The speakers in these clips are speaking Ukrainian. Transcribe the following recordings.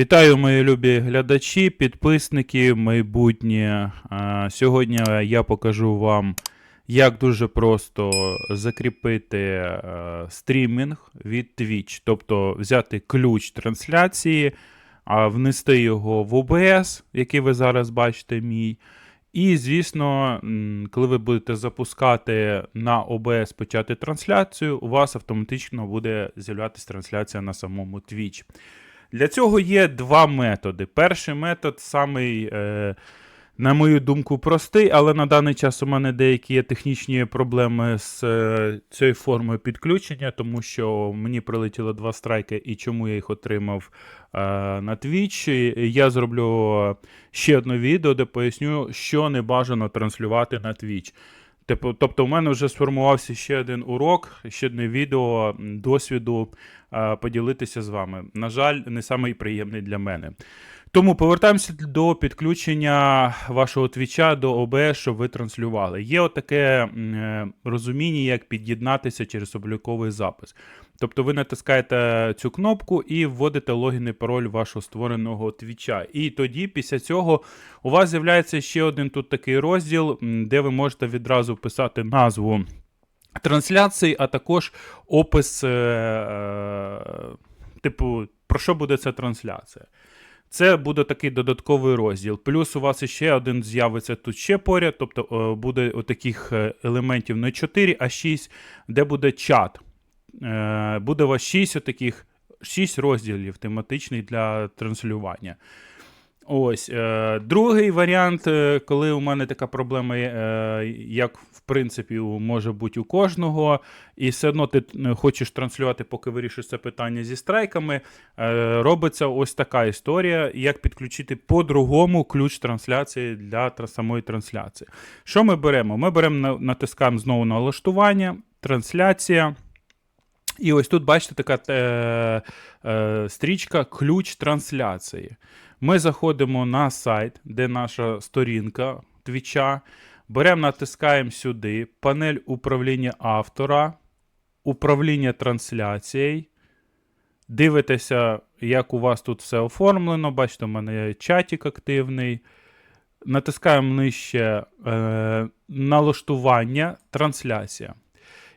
Вітаю, мої любі глядачі, підписники, майбутні. А, Сьогодні я покажу вам, як дуже просто закріпити е, стрімінг від Twitch, тобто взяти ключ трансляції, внести його в OBS, який ви зараз бачите, мій. І, звісно, коли ви будете запускати на OBS почати трансляцію, у вас автоматично буде з'являтися трансляція на самому Twitch. Для цього є два методи. Перший метод самий, е, на мою думку, простий, але на даний час у мене деякі є технічні проблеми з е, цією формою підключення, тому що мені прилетіло два страйки, і чому я їх отримав е, на Twitch. Я зроблю ще одне відео, де поясню, що не бажано транслювати на Twitch. Типу, тобто, у мене вже сформувався ще один урок, ще одне відео досвіду е, поділитися з вами. На жаль, не самий приємний для мене. Тому повертаємося до підключення вашого твіча до OBS, щоб ви транслювали. Є отаке е, розуміння, як під'єднатися через обліковий запис. Тобто ви натискаєте цю кнопку і вводите логін і пароль вашого створеного твіча. І тоді, після цього, у вас з'являється ще один тут такий розділ, де ви можете відразу вписати назву трансляції, а також опис, е, е, типу, про що буде ця трансляція. Це буде такий додатковий розділ. Плюс у вас ще один з'явиться тут ще поряд, тобто е, буде таких елементів не 4, а 6, де буде чат. Е, Буде у вас 6 таких 6 розділів тематичних для транслювання. Ось. Е, другий варіант, е, коли у мене така проблема, е, як в принципі може бути у кожного, і все одно ти хочеш транслювати, поки вирішиш це питання зі страйками, робиться ось така історія, як підключити по-другому ключ трансляції для самої трансляції. Що ми беремо? Ми беремо, натискаємо знову налаштування, трансляція. І ось тут бачите така е, е, стрічка ключ трансляції. Ми заходимо на сайт, де наша сторінка твіча. Беремо, натискаємо сюди, панель управління автора, управління трансляцією. Дивитеся, як у вас тут все оформлено. Бачите, у мене чатик активний. Натискаємо нижче е, налаштування, трансляція.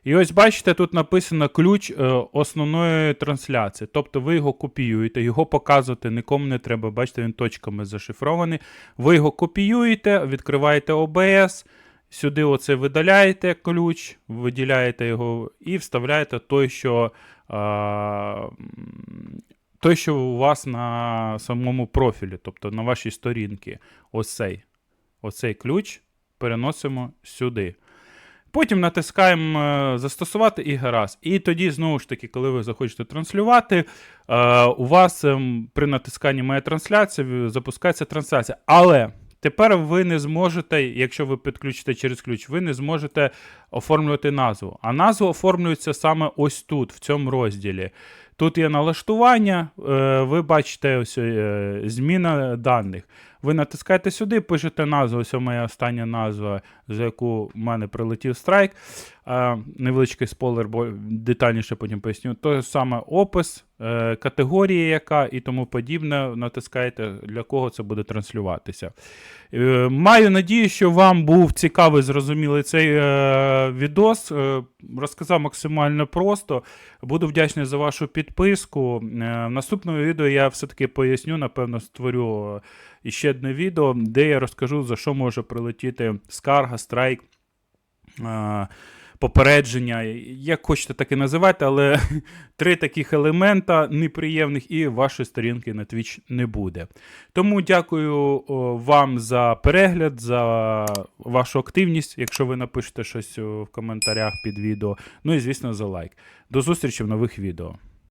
І ось бачите, тут написано ключ е, основної трансляції. Тобто ви його копіюєте, його показувати нікому не треба. Бачите, він точками зашифрований. Ви його копіюєте, відкриваєте OBS, сюди оце видаляєте ключ, виділяєте його і вставляєте той, що, а, той, що у вас на самому профілі, тобто на вашій сторінці. Ось цей, оцей ключ переносимо сюди. Потім натискаємо е, застосувати і гаразд. І тоді, знову ж таки, коли ви захочете транслювати, е, у вас ем, при натисканні моя трансляція запускається трансляція. Але тепер ви не зможете, якщо ви підключите через ключ, ви не зможете оформлювати назву. А назва оформлюється саме ось тут, в цьому розділі. Тут є налаштування, е, ви бачите ось зміна даних. Ви натискаєте сюди, пишете назву, ось моя остання назва, за яку в мене прилетів страйк. Е, Невеличкий спойлер, бо детальніше потім поясню. То саме опис, е, категорія яка і тому подібне. Натискаєте, для кого це буде транслюватися. Е, Маю надію, що вам був цікавий, зрозумілий цей е, відос. Е, Розказав максимально просто. Буду вдячний за вашу підписку. Е, В відео я все-таки поясню, напевно, створю е, ще одне відео, де я розкажу, за що може прилетіти скарга, страйк. е, Попередження, як хочете, так і називати, але три таких елемента неприємних і вашої сторінки на Twitch не буде. Тому дякую вам за перегляд, за вашу активність, якщо ви напишете щось в коментарях під відео. Ну і звісно за лайк. До зустрічі в нових відео.